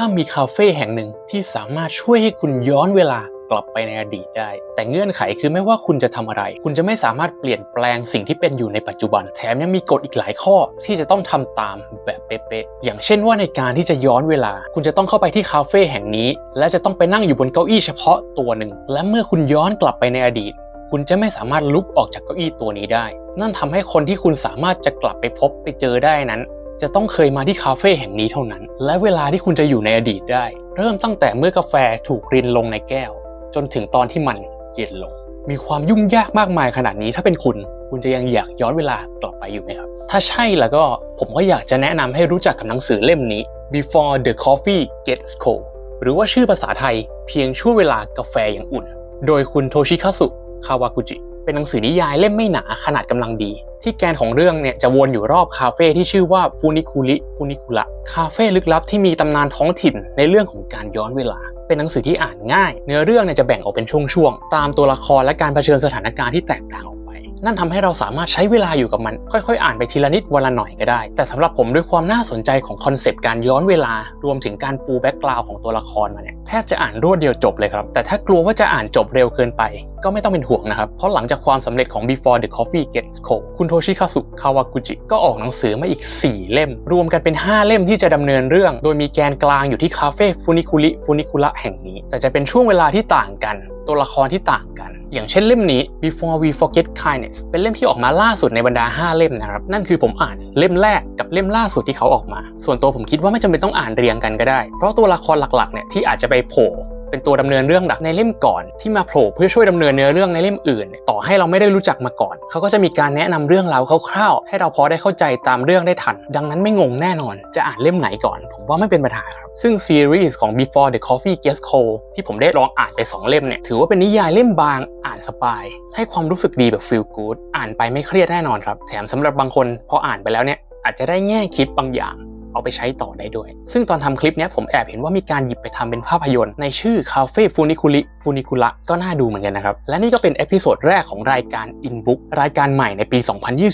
ถ้ามีคาเฟ่แห่งหนึ่งที่สามารถช่วยให้คุณย้อนเวลากลับไปในอดีตได้ แต่เงื่อนไขคือไม่ว่าคุณจะทำอะไร คุณจะไม่สามารถเปลี่ยนแปลงสิ่งที่เป็นอยู่ในปัจจุบัน แถมยังมีกฎอีกหลายข้อที่จะต้องทำตามแบบเป๊ะๆ อย่างเช่นว่าในการที่จะย้อนเวลา คุณจะต้องเข้าไปที่คาเฟ่แห่งนี้ และจะต้องไปนั่งอยู่บนเก้าอี้เฉพาะตัวหนึ่ง และเมื่อคุณย้อนกลับไปในอดีต คุณจะไม่สามารถลุกออกจากเก้าอี้ตัวนี้ได้ นั่นทำให้คนที่คุณสามารถจะกลับไปพบไปเจอได้นั้น จะต้องเคยมาที่คาเฟ่แห่งนี้เท่านั้น และเวลาที่คุณจะอยู่ในอดีตได้ เริ่มตั้งแต่เมื่อกาแฟถูกรินลงในแก้ว จนถึงตอนที่มันเย็นลง มีความยุ่งยากมากมายขนาดนี้ถ้าเป็นคุณ คุณจะยังอยากย้อนเวลากลับไปอยู่ไหมครับ ถ้าใช่แล้วก็ผมก็อยากจะแนะนำให้รู้จักกับหนังสือเล่มนี้ Before the Coffee Gets Cold หรือว่าชื่อภาษาไทยเพียงช่วงเวลากาแฟอย่างอุ่น โดยคุณโทชิคาสุคาวากุจิ เป็นหนังสือนิยายเล่มไม่หนาขนาดกำลังดี ที่แกนของเรื่องเนี่ยจะวนอยู่รอบคาเฟ่ที่ชื่อว่าฟูนิคุริฟูนิคุระคาเฟ่ลึกลับที่มีตำนานท้องถิ่นในเรื่องของการย้อนเวลา เป็นหนังสือที่อ่านง่าย เนื้อเรื่องเนี่ยจะแบ่งออกเป็นช่วงๆตามตัวละครและการเผชิญสถานการณ์ที่แตกต่างออก นั่นทำให้เราสามารถใช้เวลาอยู่กับมัน ค่อยๆ อ่านไปทีละนิดวันละหน่อยก็ได้ แต่สำหรับผมด้วยความน่าสนใจของคอนเซปต์การย้อนเวลารวมถึงการปูแบ็กกราวของตัวละครมาเนี่ยแทบจะอ่านรวดเดียวจบเลยครับ แต่ถ้ากลัวว่าจะอ่านจบเร็วเกินไป ก็ไม่ต้องเป็นห่วงนะครับ เพราะหลังจากความสำเร็จของ Before the Coffee Gets Cold คุณโทชิคาสุคาวากุจิก็ออกหนังสือมาอีก 4 เล่ม รวมกันเป็น 5 เล่มที่จะดำเนินเรื่อง โดยมีแกนกลางอยู่ที่คาเฟ่ฟูนิคุริฟูนิคุระแห่งนี้ แต่จะเป็นช่วงเวลาที่ต่างกัน ตัวละครที่ต่างกัน อย่างเช่นเล่มนี้ Before We Forget Kindness เป็นเล่มที่ออกมาล่าสุดในบรรดา 5 เล่มนะครับ นั่นคือผมอ่านเล่มแรกกับเล่มล่าสุดที่เขาออกมา ส่วนตัวผมคิดว่าไม่จำเป็นต้องอ่านเรียงกันก็ได้ เพราะตัวละครหลักๆเนี่ยที่อาจจะไปโผล่ เป็นตัวดำเนินเรื่องหลักในเล่มก่อน ที่มาโผล่เพื่อช่วยดำเนินเนื้อเรื่องในเล่มอื่น ต่อให้เราไม่ได้รู้จักมาก่อน เขาก็จะมีการแนะนำเรื่องราวคร่าวๆให้เราพอได้เข้าใจตามเรื่องได้ทัน ดังนั้นไม่งงแน่นอน จะอ่านเล่มไหนก่อน ผมว่าไม่เป็นปัญหาครับซึ่งซีรีส์ของ Before the Coffee Gets Cold ที่ผมได้ลองอ่านไป 2 เล่มเนี่ยถือว่าเป็นนิยายเล่มบางอ่านสบาย ให้ความรู้สึกดีแบบ feel good อ่านไปไม่เครียดแน่นอนครับแถมสำหรับบางคนพออ่านไปแล้วเนี่ยอาจจะได้แง่คิดบางอย่าง เอาไปใช้ต่อได้ด้วย ซึ่งตอนทำคลิปนี้ผมแอบเห็นว่ามีการหยิบไปทำเป็นภาพยนตร์ในชื่อคาเฟ่ฟูนิคุริฟูนิคุระก็น่าดูเหมือนกันนะครับ และนี่ก็เป็นเอพิโซดแรกของรายการ InBook รายการใหม่ในปี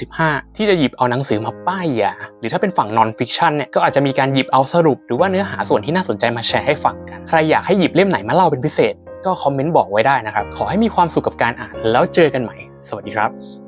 2025 ที่จะหยิบเอาหนังสือมาป้ายยา หรือถ้าเป็นฝั่งนอนฟิกชันเนี่ยก็อาจจะมีการหยิบเอาสรุป หรือว่าเนื้อหาส่วนที่น่าสนใจมาแชร์ให้ฟังกันใครอยากให้หยิบเล่มไหนมาเล่าเป็นพิเศษ ก็คอมเมนต์บอกไว้ได้นะครับขอให้มีความสุขกับการอ่านแล้วเจอกันใหม่ สวัสดีครับ